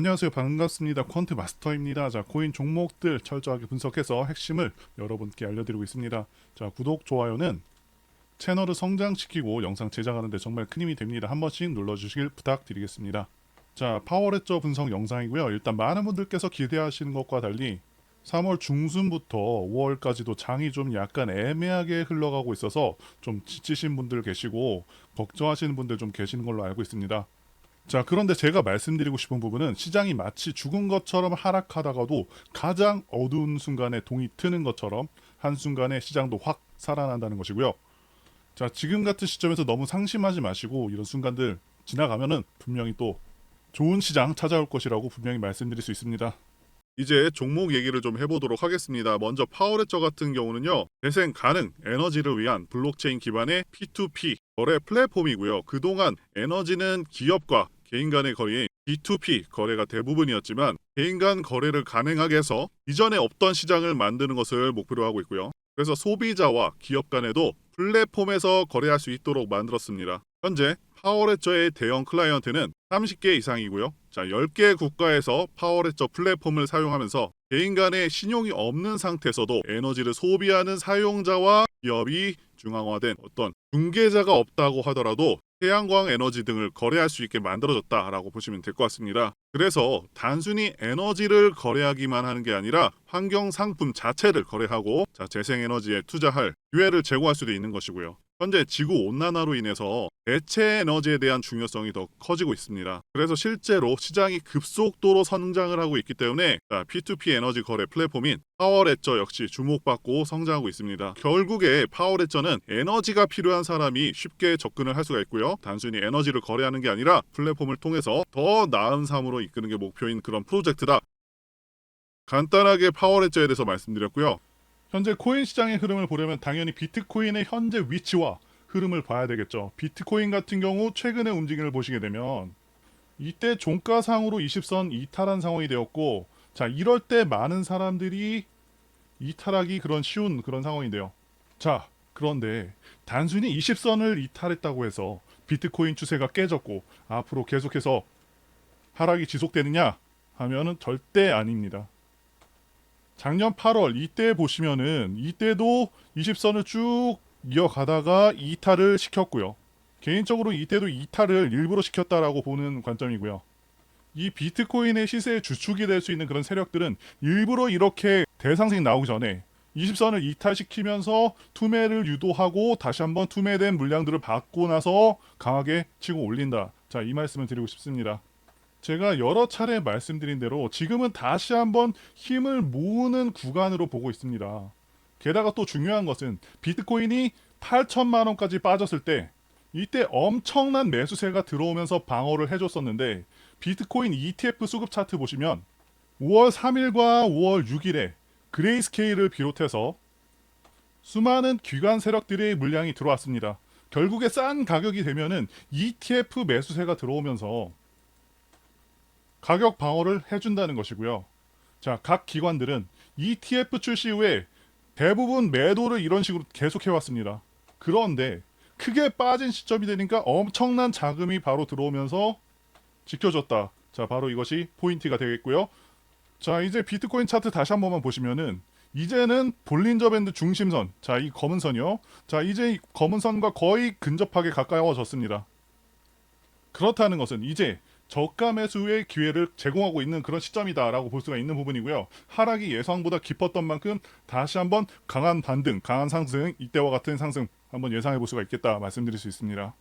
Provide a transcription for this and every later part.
안녕하세요. 반갑습니다. 퀀트 마스터입니다. 자, 코인 종목들 철저하게 분석해서 핵심을 여러분께 알려드리고 있습니다. 자, 구독, 좋아요는 채널을 성장시키고 영상 제작하는데 정말 큰 힘이 됩니다. 한 번씩 눌러주시길 부탁드리겠습니다. 자, 파워레저 분석 영상이고요. 일단 많은 분들께서 기대하시는 것과 달리 3월 중순부터 5월까지도 장이 좀 약간 애매하게 흘러가고 있어서 좀 지치신 분들 계시고 걱정하시는 분들 좀 계시는 걸로 알고 있습니다. 자, 그런데 제가 말씀드리고 싶은 부분은 시장이 마치 죽은 것처럼 하락하다가도 가장 어두운 순간에 동이 트는 것처럼 한순간에 시장도 확 살아난다는 것이고요. 자, 지금 같은 시점에서 너무 상심하지 마시고 이런 순간들 지나가면은 분명히 또 좋은 시장 찾아올 것이라고 분명히 말씀드릴 수 있습니다. 이제 종목 얘기를 좀 해보도록 하겠습니다. 먼저 파워레저 같은 경우는요, 재생 가능 에너지를 위한 블록체인 기반의 P2P 거래 플랫폼이고요. 그동안 에너지는 기업과 개인 간의 거래인 B2P 거래가 대부분이었지만 개인 간 거래를 가능하게 해서 이전에 없던 시장을 만드는 것을 목표로 하고 있고요. 그래서 소비자와 기업 간에도 플랫폼에서 거래할 수 있도록 만들었습니다. 현재 파워레저의 대형 클라이언트는 30개 이상이고요. 자, 10개 국가에서 파워레저 플랫폼을 사용하면서 개인 간의 신용이 없는 상태에서도 에너지를 소비하는 사용자와 기업이 중앙화된 어떤 중개자가 없다고 하더라도 태양광 에너지 등을 거래할 수 있게 만들어졌다라고 보시면 될 것 같습니다. 그래서 단순히 에너지를 거래하기만 하는 게 아니라 환경 상품 자체를 거래하고 자, 재생 에너지에 투자할 기회를 제공할 수도 있는 것이고요. 현재 지구 온난화로 인해서 대체 에너지에 대한 중요성이 더 커지고 있습니다. 그래서 실제로 시장이 급속도로 성장을 하고 있기 때문에 자, P2P 에너지 거래 플랫폼인 파워레저 역시 주목받고 성장하고 있습니다. 결국에 파워레저는 에너지가 필요한 사람이 쉽게 접근을 할 수가 있고요. 단순히 에너지를 거래하는 게 아니라 플랫폼을 통해서 더 나은 삶으로 이끄는 게 목표인 그런 프로젝트다. 간단하게 파워레저에 대해서 말씀드렸고요. 현재 코인 시장의 흐름을 보려면 당연히 비트코인의 현재 위치와 흐름을 봐야 되겠죠. 비트코인 같은 경우 최근의 움직임을 보시게 되면 이때 종가상으로 20선 이탈한 상황이 되었고 자 이럴 때 많은 사람들이 이탈하기 그런 쉬운 그런 상황인데요. 자 그런데 단순히 20선을 이탈했다고 해서 비트코인 추세가 깨졌고 앞으로 계속해서 하락이 지속되느냐 하면은 절대 아닙니다. 작년 8월 이때 보시면은 이때도 20선을 쭉 이어가다가 이탈을 시켰고요. 개인적으로 이때도 이탈을 일부러 시켰다라고 보는 관점이고요. 이 비트코인의 시세의 주축이 될 수 있는 그런 세력들은 일부러 이렇게 대상승이 나오기 전에 20선을 이탈시키면서 투매를 유도하고 다시 한번 투매된 물량들을 받고 나서 강하게 치고 올린다. 자, 이 말씀을 드리고 싶습니다. 제가 여러 차례 말씀드린 대로 지금은 다시 한번 힘을 모으는 구간으로 보고 있습니다. 게다가 또 중요한 것은 비트코인이 8천만 원까지 빠졌을 때 이때 엄청난 매수세가 들어오면서 방어를 해줬었는데 비트코인 ETF 수급 차트 보시면 5월 3일과 5월 6일에 그레이스케일을 비롯해서 수많은 기관 세력들의 물량이 들어왔습니다. 결국에 싼 가격이 되면은 ETF 매수세가 들어오면서 가격 방어를 해준다는 것이고요. 자, 각 기관들은 ETF 출시 후에 대부분 매도를 이런 식으로 계속 해왔습니다. 그런데 크게 빠진 시점이 되니까 엄청난 자금이 바로 들어오면서 지켜줬다. 자, 바로 이것이 포인트가 되겠고요. 자, 이제 비트코인 차트 다시 한 번만 보시면은 이제는 볼린저 밴드 중심선, 자, 이 검은 선이요. 자, 이제 이 검은 선과 거의 근접하게 가까워졌습니다. 그렇다는 것은 이제 저가 매수의 기회를 제공하고 있는 그런 시점이다라고 볼 수가 있는 부분이고요. 하락이 예상보다 깊었던 만큼 다시 한번 강한 반등, 강한 상승, 이때와 같은 상승 한번 예상해 볼 수가 있겠다 말씀드릴 수 있습니다.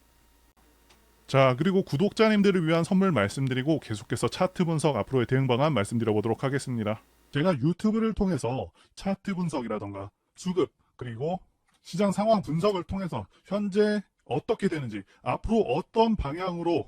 자, 그리고 구독자님들을 위한 선물 말씀드리고 계속해서 차트 분석 앞으로의 대응 방안 말씀드려 보도록 하겠습니다. 제가 유튜브를 통해서 차트 분석이라던가 수급 그리고 시장 상황 분석을 통해서 현재 어떻게 되는지 앞으로 어떤 방향으로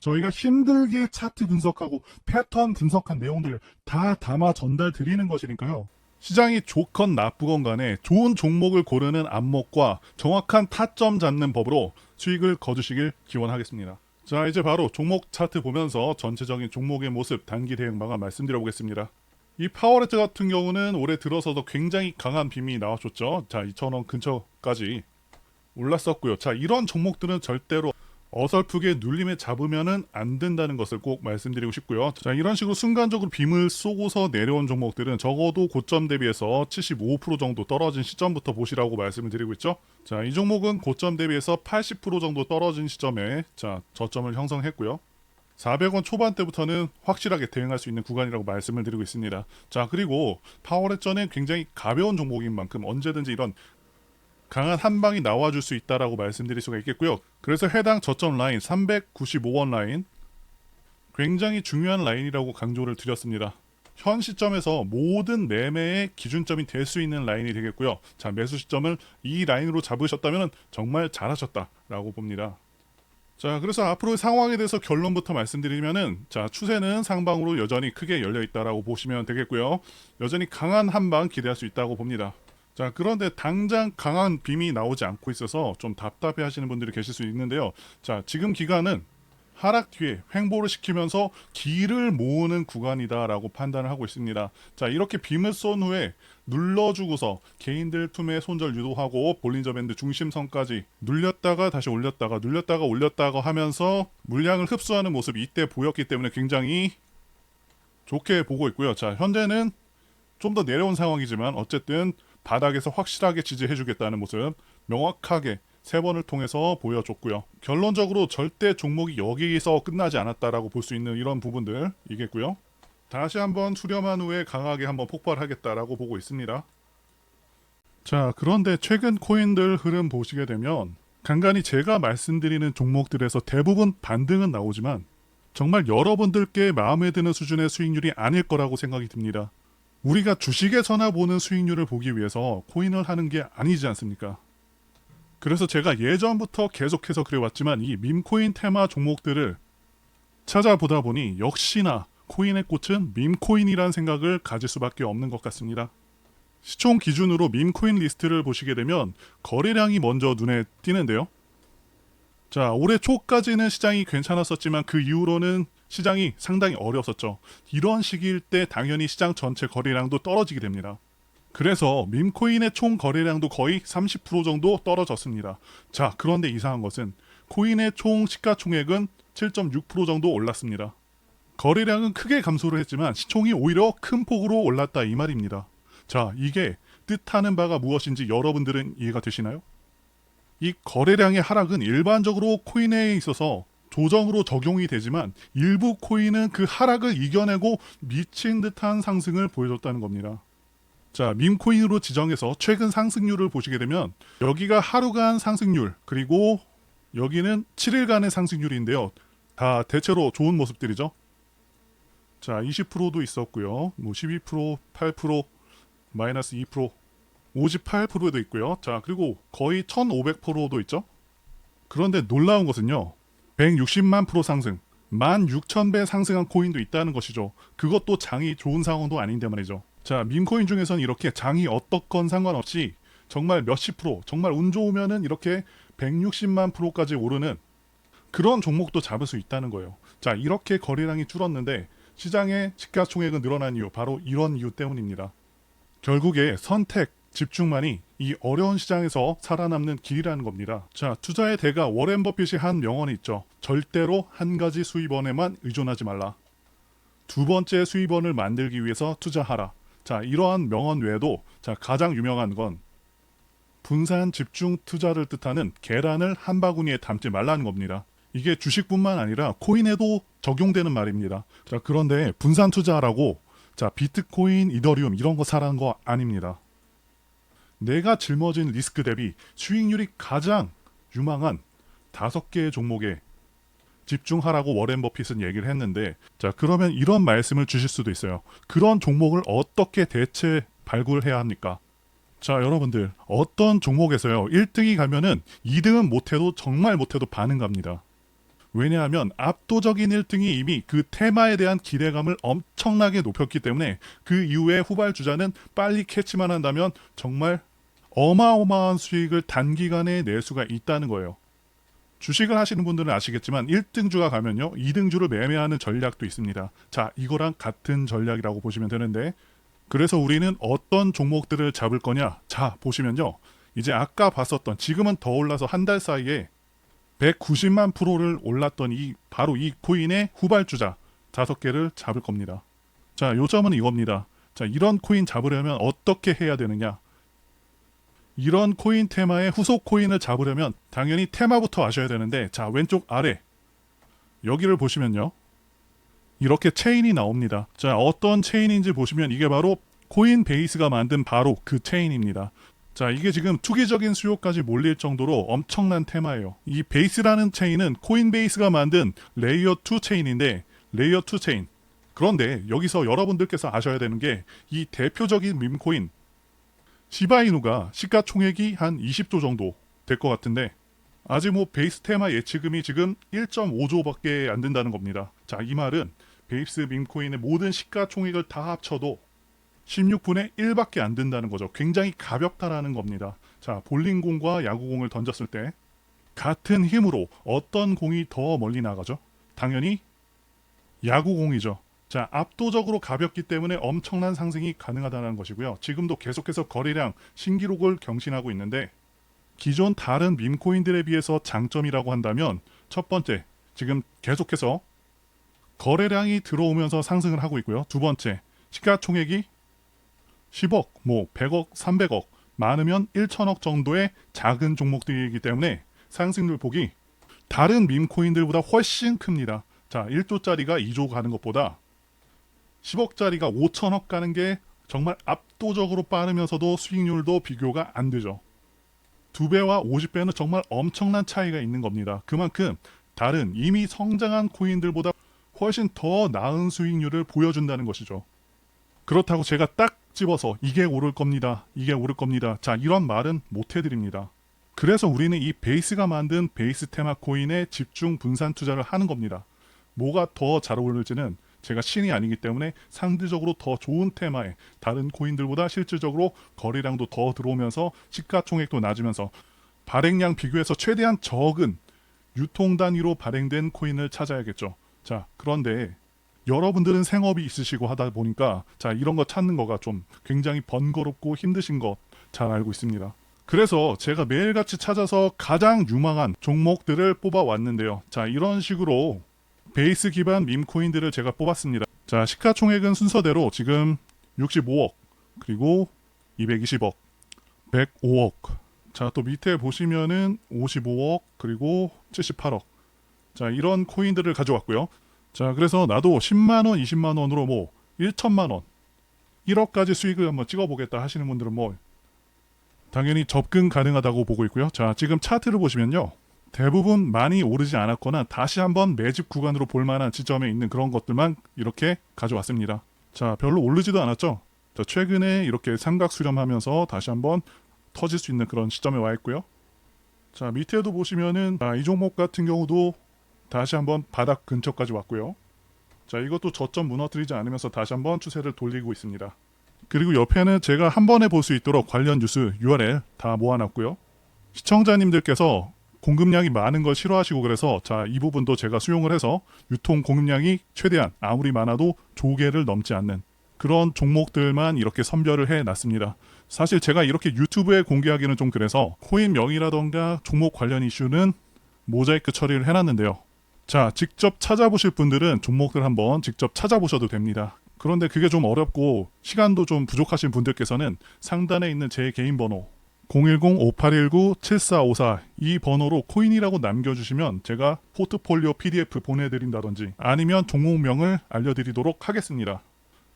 저희가 힘들게 차트 분석하고 패턴 분석한 내용들을 다 담아 전달 드리는 것이니까요. 시장이 좋건 나쁘건 간에 좋은 종목을 고르는 안목과 정확한 타점 잡는 법으로 수익을 거두시길 기원하겠습니다. 자, 이제 바로 종목 차트 보면서 전체적인 종목의 모습 단기 대응 방안 말씀드려 보겠습니다. 이 파워레트 같은 경우는 올해 들어서도 굉장히 강한 빔이 나와줬죠. 자, 2,000원 근처까지 올랐었고요. 자, 이런 종목들은 절대로 어설프게 눌림에 잡으면은 안 된다는 것을 꼭 말씀드리고 싶고요. 자, 이런 식으로 순간적으로 빔을 쏘고서 내려온 종목들은 적어도 고점 대비해서 75% 정도 떨어진 시점부터 보시라고 말씀을 드리고 있죠. 자, 이 종목은 고점 대비해서 80% 정도 떨어진 시점에 자, 저점을 형성했고요. 400원 초반대부터는 확실하게 대응할 수 있는 구간이라고 말씀을 드리고 있습니다. 자, 그리고 파워레전은 굉장히 가벼운 종목인 만큼 언제든지 이런 강한 한 방이 나와줄 수 있다라고 말씀드릴 수가 있겠고요. 그래서 해당 저점 라인 395원 라인 굉장히 중요한 라인이라고 강조를 드렸습니다. 현 시점에서 모든 매매의 기준점이 될 수 있는 라인이 되겠고요. 자 매수 시점을 이 라인으로 잡으셨다면 정말 잘하셨다라고 봅니다. 자 그래서 앞으로의 상황에 대해서 결론부터 말씀드리면은 자 추세는 상방으로 여전히 크게 열려 있다라고 보시면 되겠고요. 여전히 강한 한방 기대할 수 있다고 봅니다. 자, 그런데 당장 강한 빔이 나오지 않고 있어서 좀 답답해 하시는 분들이 계실 수 있는데요. 자, 지금 기간은 하락 뒤에 횡보를 시키면서 기를 모으는 구간이다라고 판단을 하고 있습니다. 자, 이렇게 빔을 쏜 후에 눌러주고서 개인들 툼에 손절 유도하고 볼린저 밴드 중심선까지 눌렸다가 다시 올렸다가 눌렸다가 올렸다가 하면서 물량을 흡수하는 모습이 이때 보였기 때문에 굉장히 좋게 보고 있고요. 자, 현재는 좀 더 내려온 상황이지만 어쨌든 바닥에서 확실하게 지지해주겠다는 모습 명확하게 세 번을 통해서 보여줬고요. 결론적으로 절대 종목이 여기서 끝나지 않았다라고 볼 수 있는 이런 부분들이겠고요. 다시 한번 수렴한 후에 강하게 한번 폭발하겠다라고 보고 있습니다. 자, 그런데 최근 코인들 흐름 보시게 되면 간간히 제가 말씀드리는 종목들에서 대부분 반등은 나오지만 정말 여러분들께 마음에 드는 수준의 수익률이 아닐 거라고 생각이 듭니다. 우리가 주식에서나 보는 수익률을 보기 위해서 코인을 하는 게 아니지 않습니까? 그래서 제가 예전부터 계속해서 그래왔지만 이 밈코인 테마 종목들을 찾아보다 보니 역시나 코인의 꽃은 밈코인이라는 생각을 가질 수밖에 없는 것 같습니다. 시총 기준으로 밈코인 리스트를 보시게 되면 거래량이 먼저 눈에 띄는데요. 자, 올해 초까지는 시장이 괜찮았었지만 그 이후로는 시장이 상당히 어려웠었죠. 이런 시기일 때 당연히 시장 전체 거래량도 떨어지게 됩니다. 그래서 밈코인의 총 거래량도 거의 30% 정도 떨어졌습니다. 자, 그런데 이상한 것은 코인의 총 시가총액은 7.6% 정도 올랐습니다. 거래량은 크게 감소를 했지만 시총이 오히려 큰 폭으로 올랐다 이 말입니다. 자, 이게 뜻하는 바가 무엇인지 여러분들은 이해가 되시나요? 이 거래량의 하락은 일반적으로 코인에 있어서 조정으로 적용이 되지만 일부 코인은 그 하락을 이겨내고 미친 듯한 상승을 보여줬다는 겁니다. 자, 밈코인으로 지정해서 최근 상승률을 보시게 되면 여기가 하루간 상승률 그리고 여기는 7일간의 상승률인데요. 다 대체로 좋은 모습들이죠. 자, 20%도 있었고요. 뭐 12%, 8%, 마이너스 2%, 58%도 있고요. 자, 그리고 거의 1,500%도 있죠. 그런데 놀라운 것은요. 160만 프로 상승, 16,000배 상승한 코인도 있다는 것이죠. 그것도 장이 좋은 상황도 아닌데 말이죠. 자, 밈코인 중에서는 이렇게 장이 어떻건 상관없이 정말 몇십 프로, 정말 운 좋으면은 이렇게 160만 프로까지 오르는 그런 종목도 잡을 수 있다는 거예요. 자, 이렇게 거래량이 줄었는데 시장의 시가총액은 늘어난 이유 바로 이런 이유 때문입니다. 결국에 선택, 집중만이 이 어려운 시장에서 살아남는 길이라는 겁니다. 자, 투자의 대가 워렌 버핏이 한 명언이 있죠. 절대로 한 가지 수입원에만 의존하지 말라. 두 번째 수입원을 만들기 위해서 투자하라. 자, 이러한 명언 외에도 자, 가장 유명한 건 분산 집중 투자를 뜻하는 계란을 한 바구니에 담지 말라는 겁니다. 이게 주식뿐만 아니라 코인에도 적용되는 말입니다. 자, 그런데 분산 투자라고 자, 비트코인, 이더리움 이런 거 사라는 거 아닙니다. 내가 짊어진 리스크 대비 수익률이 가장 유망한 다섯 개의 종목에 집중하라고 워렌 버핏은 얘기를 했는데 자 그러면 이런 말씀을 주실 수도 있어요. 그런 종목을 어떻게 대체 발굴해야 합니까? 자 여러분들 어떤 종목에서요 1등이 가면은 2등은 못해도 정말 못해도 반응 갑니다. 왜냐하면 압도적인 1등이 이미 그 테마에 대한 기대감을 엄청나게 높였기 때문에 그 이후에 후발주자는 빨리 캐치만 한다면 정말 어마어마한 수익을 단기간에 낼 수가 있다는 거예요. 주식을 하시는 분들은 아시겠지만 1등주가 가면요 2등주를 매매하는 전략도 있습니다. 자 이거랑 같은 전략이라고 보시면 되는데 그래서 우리는 어떤 종목들을 잡을 거냐 자 보시면요 이제 아까 봤었던 지금은 더 올라서 한 달 사이에 190만 프로를 올랐던 이 바로 이 코인의 후발주자 다섯 개를 잡을 겁니다. 자 요점은 이겁니다. 자 이런 코인 잡으려면 어떻게 해야 되느냐 이런 코인 테마의 후속 코인을 잡으려면 당연히 테마부터 아셔야 되는데 자 왼쪽 아래. 여기를 보시면요. 이렇게 체인이 나옵니다. 자 어떤 체인인지 보시면 이게 바로 코인 베이스가 만든 바로 그 체인입니다. 자 이게 지금 투기적인 수요까지 몰릴 정도로 엄청난 테마예요. 이 베이스라는 체인은 코인 베이스가 만든 레이어 2 체인인데 레이어 2 체인. 그런데 여기서 여러분들께서 아셔야 되는 게 이 대표적인 밈코인 시바이누가 시가총액이 한 20조 정도 될 것 같은데 아직 뭐 베이스 테마 예치금이 지금 1.5조밖에 안 된다는 겁니다. 자, 이 말은 베이스 밈코인의 모든 시가총액을 다 합쳐도 16분의 1밖에 안 된다는 거죠. 굉장히 가볍다라는 겁니다. 자, 볼링공과 야구공을 던졌을 때 같은 힘으로 어떤 공이 더 멀리 나가죠? 당연히 야구공이죠. 자, 압도적으로 가볍기 때문에 엄청난 상승이 가능하다는 것이고요. 지금도 계속해서 거래량 신기록을 경신하고 있는데 기존 다른 밈코인들에 비해서 장점이라고 한다면 첫 번째, 지금 계속해서 거래량이 들어오면서 상승을 하고 있고요. 두 번째, 시가총액이 10억, 뭐 100억, 300억, 많으면 1천억 정도의 작은 종목들이기 때문에 상승률 폭이 다른 밈코인들보다 훨씬 큽니다. 자, 1조짜리가 2조 가는 것보다 10억짜리가 5천억 가는 게 정말 압도적으로 빠르면서도 수익률도 비교가 안 되죠. 두 배와 50배는 정말 엄청난 차이가 있는 겁니다. 그만큼 다른 이미 성장한 코인들보다 훨씬 더 나은 수익률을 보여준다는 것이죠. 그렇다고 제가 딱 집어서 이게 오를 겁니다. 이게 오를 겁니다. 자, 이런 말은 못 해드립니다. 그래서 우리는 이 베이스가 만든 베이스 테마 코인에 집중 분산 투자를 하는 겁니다. 뭐가 더 잘 어울릴지는 제가 신이 아니기 때문에 상대적으로 더 좋은 테마에 다른 코인들보다 실질적으로 거래량도 더 들어오면서 시가총액도 낮으면서 발행량 비교해서 최대한 적은 유통 단위로 발행된 코인을 찾아야겠죠. 자, 그런데 여러분들은 생업이 있으시고 하다 보니까 자, 이런 거 찾는 거가 좀 굉장히 번거롭고 힘드신 거잘 알고 있습니다. 그래서 제가 매일같이 찾아서 가장 유망한 종목들을 뽑아 왔는데요. 자, 이런 식으로 베이스 기반 밈 코인들을 제가 뽑았습니다. 자, 시가총액은 순서대로 지금 65억, 그리고 220억, 105억. 자, 또 밑에 보시면은 55억, 그리고 78억. 자, 이런 코인들을 가져왔고요. 자, 그래서 나도 10만 원, 20만 원으로 뭐 1천만 원, 1억까지 수익을 한번 찍어보겠다 하시는 분들은 뭐 당연히 접근 가능하다고 보고 있고요. 자, 지금 차트를 보시면요. 대부분 많이 오르지 않았거나 다시 한번 매집 구간으로 볼 만한 지점에 있는 그런 것들만 이렇게 가져왔습니다. 자, 별로 오르지도 않았죠. 자, 최근에 이렇게 삼각 수렴하면서 다시 한번 터질 수 있는 그런 시점에 와 있고요. 자, 밑에도 보시면은 아, 이 종목 같은 경우도 다시 한번 바닥 근처까지 왔고요. 자, 이것도 저점 무너뜨리지 않으면서 다시 한번 추세를 돌리고 있습니다. 그리고 옆에는 제가 한 번에 볼 수 있도록 관련 뉴스 URL 다 모아놨고요. 시청자님들께서 공급량이 많은 걸 싫어하시고 그래서 자, 이 부분도 제가 수용을 해서 유통 공급량이 최대한 아무리 많아도 조개를 넘지 않는 그런 종목들만 이렇게 선별을 해 놨습니다. 사실 제가 이렇게 유튜브에 공개하기는 좀 그래서 코인 명의라던가 종목 관련 이슈는 모자이크 처리를 해놨는데요. 자, 직접 찾아보실 분들은 종목들 한번 직접 찾아보셔도 됩니다. 그런데 그게 좀 어렵고 시간도 좀 부족하신 분들께서는 상단에 있는 제 개인 번호 010-5819-7454 이 번호로 코인이라고 남겨주시면 제가 포트폴리오 PDF 보내드린다든지 아니면 종목명을 알려드리도록 하겠습니다.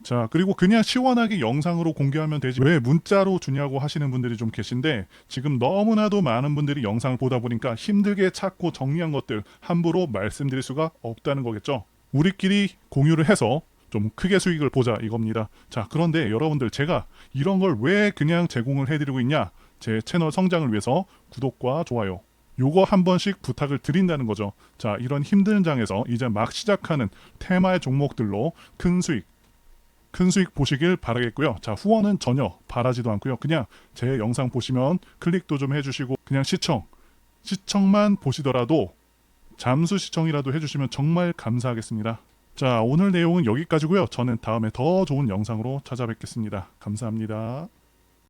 자 그리고 그냥 시원하게 영상으로 공개하면 되지 왜 문자로 주냐고 하시는 분들이 좀 계신데 지금 너무나도 많은 분들이 영상을 보다 보니까 힘들게 찾고 정리한 것들 함부로 말씀드릴 수가 없다는 거겠죠. 우리끼리 공유를 해서 좀 크게 수익을 보자 이겁니다. 자 그런데 여러분들 제가 이런 걸 왜 그냥 제공을 해드리고 있냐? 제 채널 성장을 위해서 구독과 좋아요 요거 한 번씩 부탁을 드린다는 거죠. 자 이런 힘든 장에서 이제 막 시작하는 테마의 종목들로 큰 수익 큰 수익 보시길 바라겠고요. 자, 후원은 전혀 바라지도 않고요. 그냥 제 영상 보시면 클릭도 좀 해주시고 그냥 시청, 시청만 보시더라도 잠수 시청이라도 해주시면 정말 감사하겠습니다. 자, 오늘 내용은 여기까지고요. 저는 다음에 더 좋은 영상으로 찾아뵙겠습니다. 감사합니다.